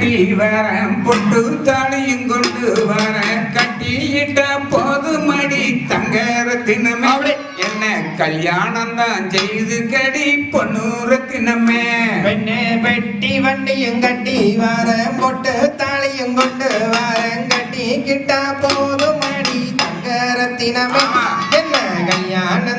கட்டி வர பொட்டு தாலியும் கொண்டு வர கட்டியிட்ட போது மடி தங்க ரத்தினமே என்ன கல்யாணம் தான் செய்து கடி பொண்ணு ரத்தினமே பெண்ணே வெட்டி வண்டியும் கட்டி வர பொட்டு தாலியும் கொண்டு வர கட்டி கிட்ட போது மடி தங்க ரத்தினமே என்ன கல்யாணம்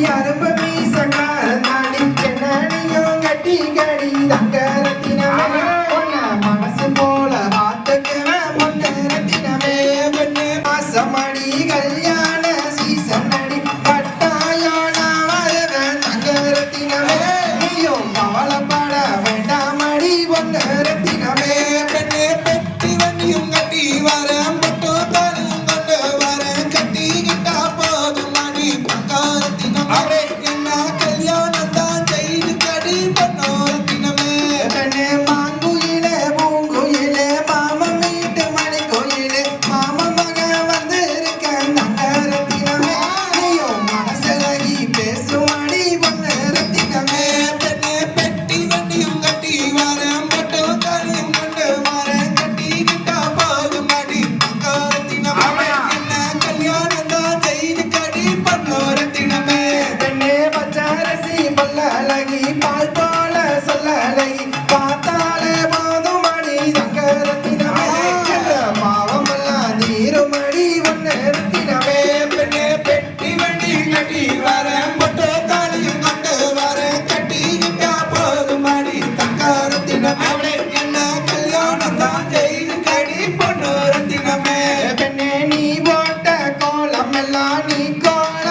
Maria நீ போட்ட கோலம் எல்லாம் நீ கோல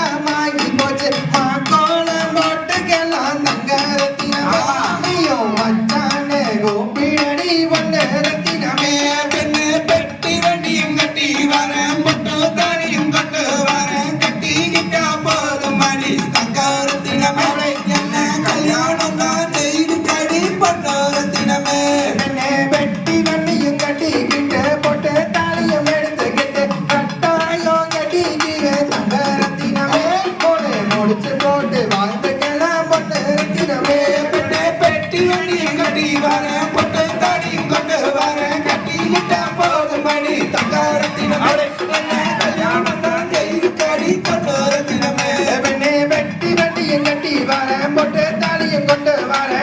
கட்டிக்கிட்டு போட்டு தாலியம் எடுத்துக்கிட்டு கட்டாயம் கட்டிக்கிட்டு தங்க ரத்தினமே போடு முடிச்சு போட்டு வாழ்த்துக்கலாம் பொண்ணு ரத்தினமே. பெண்ணே பெட்டி வண்டி கட்டி வரேன் பொட்டு தாடியும் கொண்டு வரேன் கட்டிக்கிட்ட போதும் மணி. தங்க ரத்தினமே என்ன கல்யாணம் தான் கடி கொண்டு ரத்தினமே. பெண்ணே பெட்டி வண்டியும் கட்டி வரேன் பொட்டு தாலியும் கொண்டு வரேன்